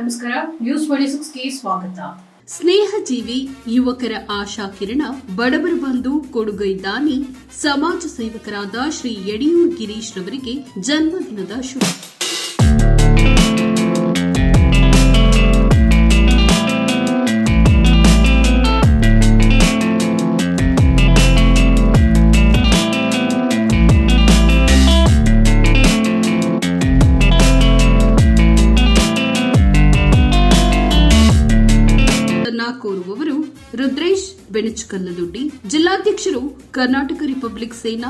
ನಮಸ್ಕಾರ ನ್ಯೂಸ್ ಸಿಕ್ಸ್ಗೆ ಸ್ವಾಗತ. ಸ್ನೇಹಜೀವಿ ಯುವಕರ ಆಶಾ ಕಿರಣ, ಬಡವರ ಬಂಧು ಕೊಡುಗೈದಾನಿ ಸಮಾಜ ಸೇವಕರಾದ ಶ್ರೀ ಯಡಿಯೂರ್ ಗಿರೀಶ್ ರವರಿಗೆ ಜನ್ಮದಿನದ ಶುಭ ನ್ನ ಕೋರುವವರು ರುದ್ರೇಶ್ ಬೆಣಚಕಲ್ಲದುಡ್ಡಿ ಜಿಲ್ಲಾಧ್ಯಕ್ಷರು ಕರ್ನಾಟಕ ರಿಪಬ್ಲಿಕ್ ಸೇನಾ